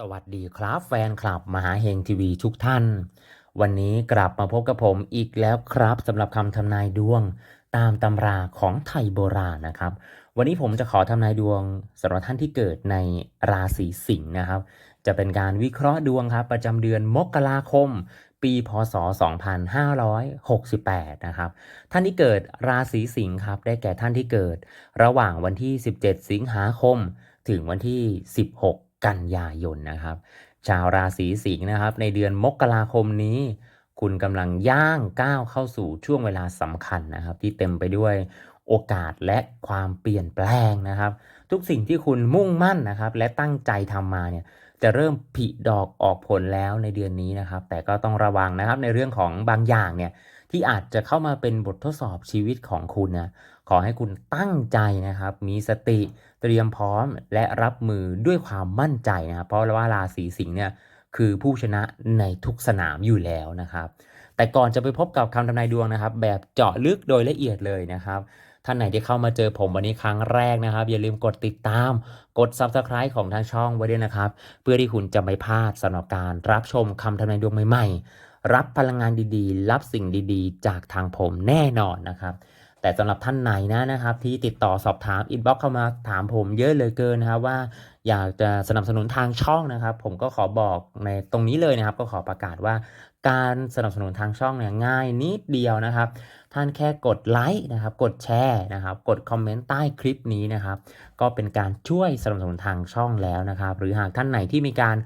สวัสดีครับแฟนคลับมหาเฮงทีวีทุกท่าน วันนี้กลับมาพบกับผมอีกแล้วครับสำหรับคำทำนายดวงตามตำราของไทยโบราณนะครับ วันนี้ผมจะขอทำนายดวงสำหรับท่านที่เกิดในราศีสิงห์นะครับ จะเป็นการวิเคราะห์ดวงครับ ประจำเดือนมกราคม ปีพศ 2568 นะครับ ท่านที่เกิดราศีสิงห์ครับ ได้แก่ท่านที่เกิด ระหว่างวันที่ 17 สิงหาคม ถึงวันที่ 16 กันยายนนะครับ ชาวราศีสิงห์นะครับ ในเดือนมกราคมนี้ คุณกำลังย่างก้าวเข้าสู่ช่วงเวลาสำคัญนะครับ ที่เต็มไปด้วยโอกาสและความเปลี่ยนแปลงนะครับ ทุกสิ่งที่คุณมุ่งมั่นนะครับ และตั้งใจทำมาเนี่ยจะเริ่มผลิดอกออกผลแล้วในเดือนนี้นะครับ แต่ก็ต้องระวังนะครับในเรื่องของบางอย่างเนี่ยที่อาจจะเข้ามาเป็นบททดสอบชีวิตของคุณนะขอให้คุณตั้งใจนะครับ มีสติ เตรียมพร้อมและรับมือด้วยความมั่นใจนะครับเพราะว่าราศีสิงห์เนี่ยคือผู้ชนะในทุกสนามอยู่แล้วนะครับ แต่ก่อนจะไปพบกับคำทำนายดวงนะครับ แบบเจาะลึกโดยละเอียดเลยนะครับท่านไหนที่เข้ามาเจอผมวันนี้ครั้งแรกนะครับ อย่าลืมกดติดตาม กด Subscribe ของทางช่องไว้ด้วยนะครับ เพื่อที่คุณจะไม่พลาดสำหรับการรับชมคำทำนายดวงใหม่ๆ รับพลังงานดีๆ รับสิ่งดีๆ จากทางผมแน่นอนนะครับ แต่สำหรับท่านไหนนะนะครับที่ติดต่อสอบถามอินบ็อกเข้ามาถามผมเยอะเลยเกินนะครับว่าอยากจะสนับสนุนทางช่องนะครับ ผมก็ขอบอกในตรงนี้เลยนะครับ ก็ขอประกาศว่าการสนับสนุนทางช่องเนี่ยง่ายนิดเดียวนะครับ ท่านแค่กดไลค์นะครับ กดแชร์นะครับ กดคอมเมนต์ใต้คลิปนี้นะครับ ก็เป็นการช่วยสนับสนุนทางช่องแล้วนะครับ หรือหากท่านไหนที่มีการ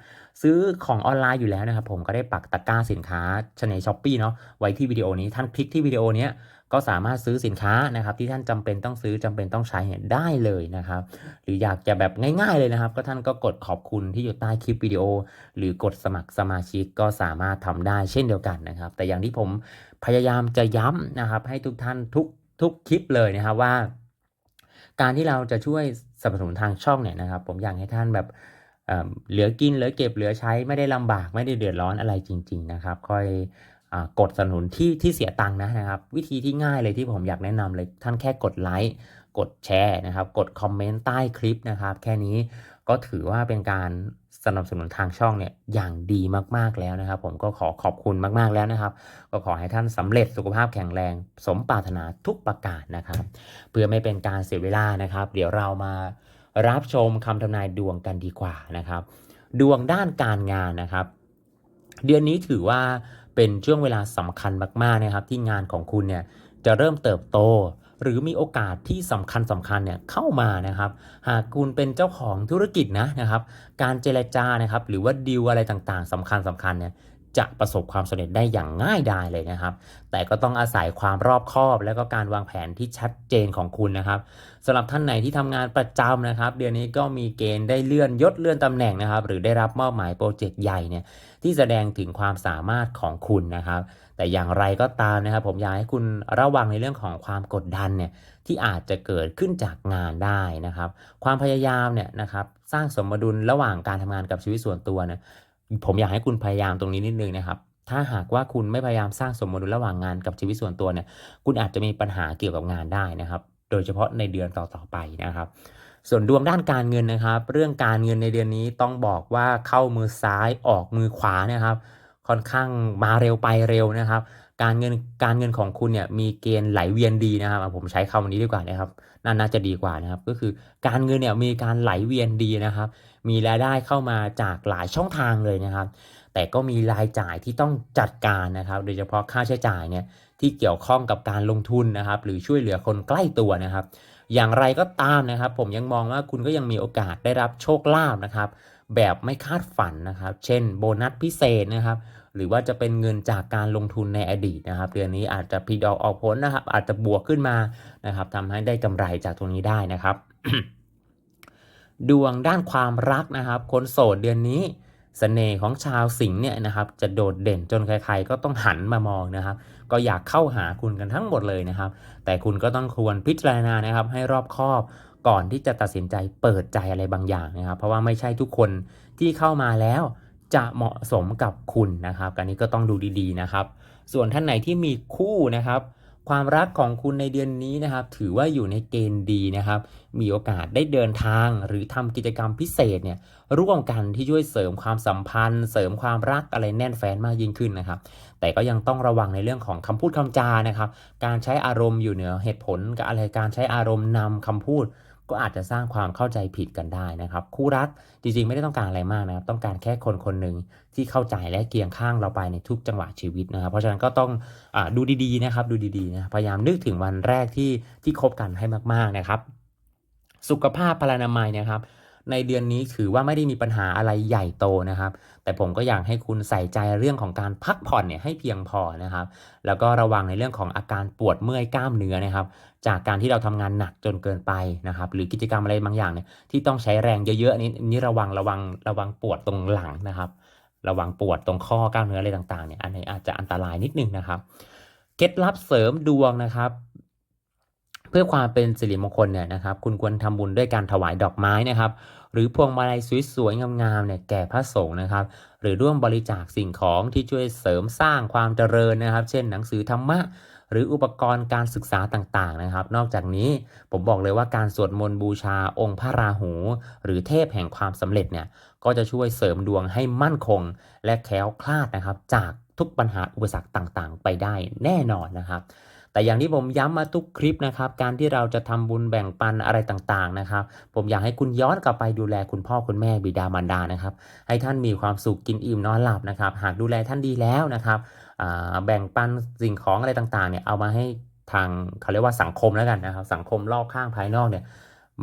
ซื้อของออนไลน์อยู่แล้วนะครับ ผมก็ได้ปักตะกร้าสินค้าชในช้อปปีเนาะไว้ที่วิดีโอนี้ท่านคลิกที่วิดีโอนี้ก็สามารถซื้อสินค้านะครับ ที่ท่านจำเป็นต้องซื้อจำเป็นต้องใช้เนี่ยได้เลยนะครับ หรืออยากจะแบบง่ายๆเลยนะครับ ก็ท่านก็กดขอบคุณที่อยู่ใต้คลิปวิดีโอ หรือกดสมัครสมาชิกก็สามารถทำได้เช่นเดียวกันนะครับ แต่อย่างที่ผมพยายามจะย้ำนะครับ ให้ทุกท่านทุกทุกคลิปเลยนะครับว่า การที่เราจะช่วยสนับสนุนทางช่องเนี่ยนะครับ ผมอยากให้ท่านแบบ เหลือกินเหลือเก็บเหลือใช้ไม่ได้ลำบากไม่ได้เดือดร้อนอะไรจริง ๆ นะครับ ค่อยอกดสนับสนุนที่ที่เสียตังค์นะนะครับ วิธีที่ง่ายเลยที่ผมอยากแนะนำเลยท่านแค่กดไลค์กดแชร์นะครับ กดคอมเมนต์ใต้คลิปนะครับ แค่นี้ก็ถือว่าเป็นการสนับสนุนทางช่องเนี่ยอย่างดีมากๆแล้วนะครับ ผมก็ขอขอบคุณมากๆแล้วนะครับ ก็ขอให้ท่านสำเร็จสุขภาพแข็งแรง สมปรารถนาทุกประการนะครับ เพื่อไม่เป็นการเสียเวลานะครับ เดี๋ยวเรามา รับชมคำทำนายดวงกันดีกว่านะครับ ดวงด้านการงานนะครับ เดือนนี้ถือว่าเป็นช่วงเวลาสำคัญมากๆนะครับ ที่งานของคุณเนี่ยจะเริ่มเติบโต หรือมีโอกาสที่สำคัญสำคัญเนี่ยเข้ามานะครับ หากคุณเป็นเจ้าของธุรกิจนะนะครับ การเจรจานะครับ หรือว่าดีลอะไรต่างๆสำคัญสำคัญเนี่ย จะประสบความสำเร็จได้อย่างง่ายดายเลยนะครับ แต่ก็ต้องอาศัยความรอบคอบและก็การวางแผนที่ชัดเจนของคุณนะครับสำหรับท่านไหนที่ทำงานประจำนะครับ เดือนนี้ก็มีเกณฑ์ได้เลื่อนยศเลื่อนตำแหน่งนะครับ หรือได้รับมอบหมายโปรเจกต์ใหญ่เนี่ยที่แสดงถึงความสามารถของคุณนะครับ แต่อย่างไรก็ตามนะครับ ผมอยากให้คุณระวังในเรื่องของความกดดันเนี่ยที่อาจจะเกิดขึ้นจากงานได้นะครับ ความพยายามเนี่ยนะครับสร้างสมดุลระหว่างการทำงานกับชีวิตส่วนตัวเนี่ย ผมอยากให้คุณพยายามตรงนี้นิดนึงนะครับ ถ้าหากว่าคุณไม่พยายามสร้างสมดุลระหว่างงานกับชีวิตส่วนตัวเนี่ย คุณอาจจะมีปัญหาเกี่ยวกับงานได้นะครับ โดยเฉพาะในเดือนต่อๆไปนะครับ ส่วนดวงด้านการเงินนะครับ เรื่องการเงินในเดือนนี้ต้องบอกว่าเข้ามือซ้ายออกมือขวานะครับ ค่อนข้างมาเร็วไปเร็วนะครับ การเงินการเงินของคุณเนี่ยมีเกณฑ์ไหลเวียนดีนะครับ ผมใช้คำนี้ดีกว่านะครับน่าน่าจะดีกว่านะครับ ก็คือการเงินเนี่ยมีการไหลเวียนดีนะครับ มีรายได้เข้ามาจากหลายช่องทางเลยนะครับ แต่ก็มีรายจ่ายที่ต้องจัดการนะครับ โดยเฉพาะค่าใช้จ่ายเนี่ยที่เกี่ยวข้องกับการลงทุนนะครับ หรือช่วยเหลือคนใกล้ตัวนะครับ อย่างไรก็ตามนะครับ ผมยังมองว่าคุณก็ยังมีโอกาสได้รับโชคลาภนะครับ แบบไม่คาดฝันนะครับ เช่น โบนัสพิเศษนะครับ หรือว่าจะเป็นเงินจากการลงทุนในอดีตนะครับ เดือนนี้อาจจะพลิดอกออกผลนะครับ อาจจะบวกขึ้นมานะครับทำให้ได้กำไรจากตรงนี้ได้นะครับ ดวงด้านความรักนะครับ คนโสดเดือนนี้เสน่ห์ของชาวสิงห์เนี่ยนะครับจะโดดเด่นจนใครๆก็ต้องหันมามองนะครับ ก็อยากเข้าหาคุณกันทั้งหมดเลยนะครับ แต่คุณก็ต้องควรพิจารณานะครับ ให้รอบคอบก่อนที่จะตัดสินใจเปิดใจอะไรบางอย่างนะครับ เพราะว่าไม่ใช่ทุกคนที่เข้ามาแล้ว จะเหมาะสมกับคุณนะครับการนี้ก็ต้องดูดีๆนะครับ ส่วนท่านไหนที่มีคู่นะครับ ความรักของคุณในเดือนนี้นะครับ ถือว่าอยู่ในเกณฑ์ดีนะครับ มีโอกาสได้เดินทางหรือทำกิจกรรมพิเศษเนี่ยร่วมกันที่ช่วยเสริมความสัมพันธ์ เสริมความรักอะไรแน่นแฟนมากยิ่งขึ้นนะครับ แต่ก็ยังต้องระวังในเรื่องของคำพูดคำจานะครับ การใช้อารมณ์อยู่เหนือเหตุผลกับอะไรการใช้อารมณ์นำคำพูด ก็อาจจะสร้างความเข้าใจผิดกันได้นะครับ คู่รักจริงๆไม่ได้ต้องการอะไรมากนะครับ ต้องการแค่คนคนหนึ่งที่เข้าใจและเคียงข้างเราไปในทุกจังหวะชีวิตนะครับ เพราะฉะนั้นก็ต้องอดูดีๆนะครับ ดูดีๆนะพยายามนึกถึงวันแรกที่ที่คบกันให้มากๆนะครับ สุขภาพพลานามัยนะครับ ในเดือนนี้ถือว่าไม่ได้มีปัญหาอะไรใหญ่โตนะครับ แต่ผมก็อยากให้คุณใส่ใจเรื่องของการพักผ่อนเนี่ยให้เพียงพอนะครับ แล้วก็ระวังในเรื่องของอาการปวดเมื่อยกล้ามเนื้อนะครับ จากการที่เราทำงานหนักจนเกินไปนะครับ หรือกิจกรรมอะไรบางอย่างเนี่ยที่ต้องใช้แรงเยอะๆนี้นนี้ระวังระวังระวังปวดตรงหลังนะครับ ระวังปวดตรงข้อกล้ามเนื้ออะไรต่างๆเนี่ยอันนี้อาจจะอันตรายนิดนึงนะครับ เคล็ดลับเสริมดวงนะครับ เพื่อความเป็นสิริมงคลเนี่ยนะครับคุณควรทำบุญด้วยการถวายดอกไม้นะครับ หรือพวงมาลัยสวยๆงามๆเนี่ยแก่พระสงฆ์นะครับ หรือร่วมบริจาคสิ่งของที่ช่วยเสริมสร้างความเจริญนะครับ เช่น หนังสือธรรมะ หรืออุปกรณ์การศึกษาต่างๆนะครับ นอกจากนี้ผมบอกเลยว่าการสวดมนต์บูชาองค์พระราหู หรือเทพแห่งความสำเร็จเนี่ยก็จะช่วยเสริมดวงให้มั่นคง และแคล้วคลาดนะครับ จากทุกปัญหาอุปสรรคต่างๆ ไปได้แน่นอนนะครับ แต่อย่างที่ผมย้ำมาทุกคลิปนะครับ การที่เราจะทำบุญแบ่งปันอะไรต่างๆนะครับ ผมอยากให้คุณย้อนกลับไปดูแลคุณพ่อคุณแม่บิดามารดานะครับ ให้ท่านมีความสุขกินอิ่มนอนหลับนะครับ หากดูแลท่านดีแล้วนะครับแบ่งปันสิ่งของอะไรต่างๆเนี่ยเอามาให้ทางเขาเรียกว่าสังคมแล้วกันนะครับ สังคมรอบข้างภายนอกเนี่ย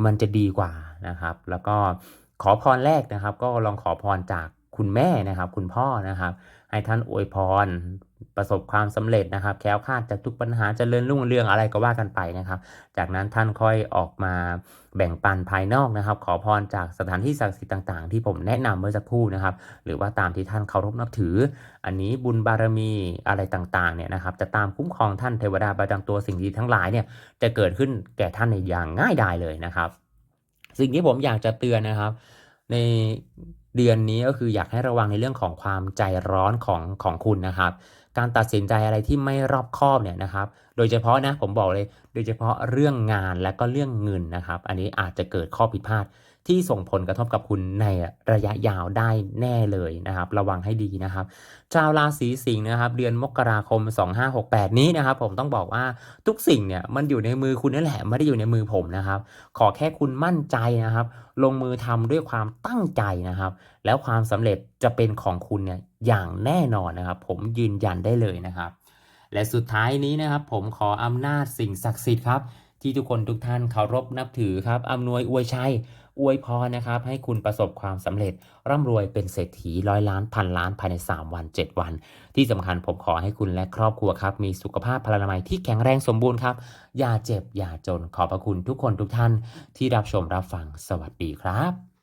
มันจะดีกว่านะครับ แล้วก็ขอพรแรกนะครับ ก็ลองขอพรจากคุณแม่นะครับ คุณพ่อนะครับ ให้ท่านอวยพร ประสบความสำเร็จนะครับแคล้วคลาดจากทุกปัญหาจเจริญรุ่งเรืองอะไรก็ว่ากันไปนะครับ จากนั้นท่านค่อยออกมาแบ่งปันภายนอกนะครับ ขอพรจากสถานที่ศักดิ์สิทธิ์ต่างๆ ที่ผมแนะนำเมื่อสักครู่นะครับ หรือว่าตามที่ท่านเคารพนับถือ อันนี้บุญบารมีอะไรต่างๆเนี่ยนะครับจะตามคุ้มครองท่านเทวดาประจำตัวสิ่งดีทั้งหลายเนี่ยจะเกิดขึ้นแก่ท่านในอย่างง่ายดายเลยนะครับ สิ่งที่ผมอยากจะเตือนนะครับ ในเดือนนี้ก็คืออยากให้ระวังในเรื่องของความใจร้อนของของคุณนะครับ การตัดสินใจอะไรที่ไม่รอบคอบเนี่ยนะครับ โดยเฉพาะนะผมบอกเลย โดยเฉพาะเรื่องงานและก็เรื่องเงินนะครับ อันนี้อาจจะเกิดข้อผิดพลาด ที่ส่งผลกระทบกับคุณในระยะยาวได้แน่เลยนะครับ ระวังให้ดีนะครับชาวราศีสิงห์นะครับ เดือนมกราคม 2568 นี้นะครับ ผมต้องบอกว่าทุกสิ่งเนี่ยมันอยู่ในมือคุณนั่นแหละไม่ได้อยู่ในมือผมนะครับ ขอแค่คุณมั่นใจนะครับ ลงมือทำด้วยความตั้งใจนะครับ แล้วความสำเร็จจะเป็นของคุณเนี่ยอย่างแน่นอนนะครับ ผมยืนยันได้เลยนะครับ และสุดท้ายนี้นะครับ ผมขออำนาจสิ่งศักดิ์สิทธิ์ครับที่ทุกคนทุกท่านเคารพนับถือครับอำนวยอวยชัย อวยพรนะครับ ให้คุณประสบความสำเร็จ ร่ำรวยเป็นเศรษฐีร้อยล้านพันล้านภายใน 3 วัน 7 วัน ที่สำคัญผมขอให้คุณและครอบครัวครับ มีสุขภาพพลานามัยที่แข็งแรงสมบูรณ์ครับ อย่าเจ็บอย่าจนขอบพระคุณทุกคนทุกท่านที่รับชมรับฟังสวัสดีครับ